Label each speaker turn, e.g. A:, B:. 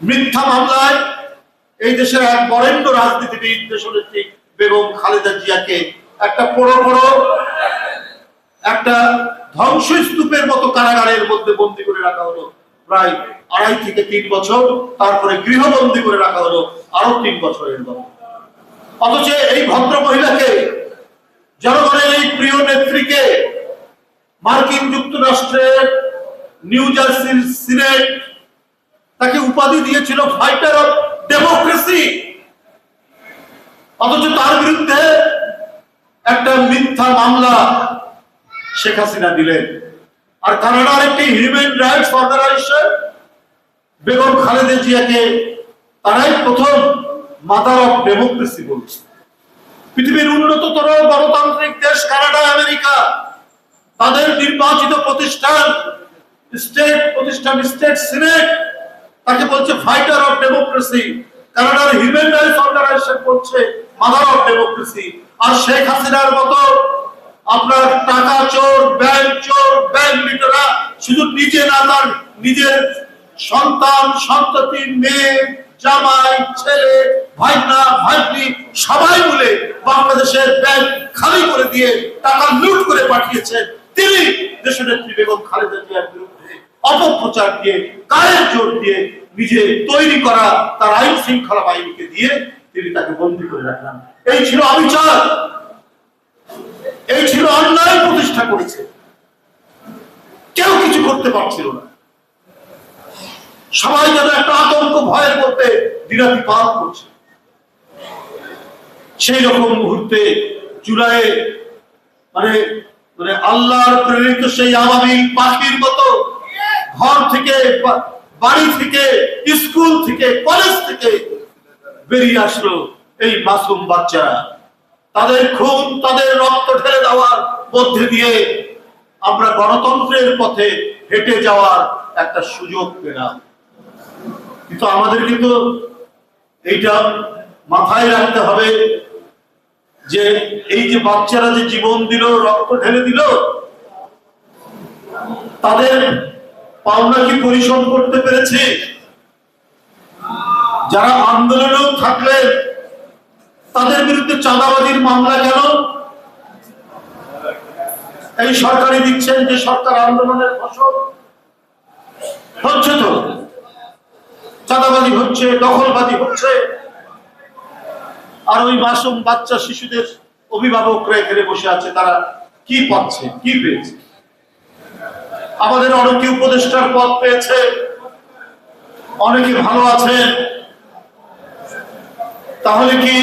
A: মিথ্যা মামলায় এই দেশের এক বরেণ্য রাজনীতিবিদ দেশনেত্রী বেগম খালেদা জিয়াকে একটা বড় বড় একটা ধ্বংসস্তূপের মতো কারাগারের মধ্যে বন্দি করে রাখা হলো প্রায় আড়াই থেকে তিন বছর, তারপরে গৃহবন্দী করে রাখা হলো আরও তিন বছরের মতো। অথচ এই ভদ্র মহিলাকে, জনগণের এই প্রিয় নেত্রীকে মার্কিন যুক্তরাষ্ট্রের নিউ জার্সির সিনেট তাকে উপাধি দিয়েছিল ফাইটার অফ ডেমোক্রেসি অথচ তার বিরুদ্ধে একটা মিথ্যা মামলা শেখ হাসিনা দিলেন। আর কানাডার একটি human rights organization Begum Khaleda জিয়াকে তারাই প্রথম মাদার অফ ডেমোক্রেসি বলছে। পৃথিবীর উন্নততর গণতান্ত্রিক দেশ কানাডা, আমেরিকা, তাদের নির্বাচিত প্রতিষ্ঠান স্টেট প্রতিষ্ঠান স্টেট সিনেট তাকে বলছে ফাইটার অফ ডেমোক্রেসি কানাডার হিউম্যান রাইটস অর্গানাইজেশন বলছে মাদার অফ ডেমোক্রেসি আর শেখ হাসিনার মতো আপনার টাকা চোর ব্যাংক চোর ব্যাংক লিটারা শুধু নিজে না, তার নিজের সন্তান, সন্ততি, মেয়ে, জামাই, ছেলে, ভাইনা ভাইনি সবাই মিলে বাংলাদেশের ব্যাংক খালি করে দিয়ে টাকা লুট করে পাঠিয়েছেন। তিনি দেশনেত্রী বেগম খালেদা জিয়ার বিরুদ্ধে অপপ্রচার দিয়ে গায়ের জোর দিয়ে নিজে তৈরি করা তার আইন শৃঙ্খলা বাহিনীকে দিয়ে তিনি তাকে বন্দী করে রাখলেন এই ছিল অবিচার। এই ছিল অন্যায় প্রতিষ্ঠা করেছে। কেউ কিছু করতে পারছিল না। সবাই যেন একটা আতঙ্ক ভয়ের মধ্যে দিনাতি পালন করছে। সেই রকম মুহূর্তে জুলাইয়ে মানে মানে আল্লাহর প্রেরিত সেই আবাবিল পাখির মতো ঘর থেকে, বাড়ি থেকে, স্কুল থেকে, কলেজ থেকে বেরিয়ে আসলো এই মাসুম বাচ্চারা। তাদের খুন, তাদের রক্ত ঢেলে দেওয়ার মধ্যে দিয়ে আমরা গণতন্ত্রের পথে হেঁটে যাওয়ার একটা সুযোগ পেলাম। কিন্তু আমাদের কিন্তু এইটা মাথায় রাখতে হবে যে এই যে বাচ্চারা যে জীবন দিল, রক্ত ঢেলে দিল, তাদের পাওনা কি পরিশোধ করতে পেরেছে? যারা আন্দোলনেও থাকলেন তাদের বিরুদ্ধে চাঁদাবাজির মামলা কেন? এই সরকারি দিচ্ছেন যে সরকার আন্দোলনের ফসল? হচ্ছে তো। চাঁদাবাজি হচ্ছে, দখলবাজি হচ্ছে। আর ওই মাসুম বাচ্চা শিশুদের অভিভাবকরা এখানে বসে আছে, তারা কি পাচ্ছে, কি পেয়েছে? আমাদের অনেকে উপদেষ্টার পদ পেয়েছে অনেকে ভালো আছে তাহলে কি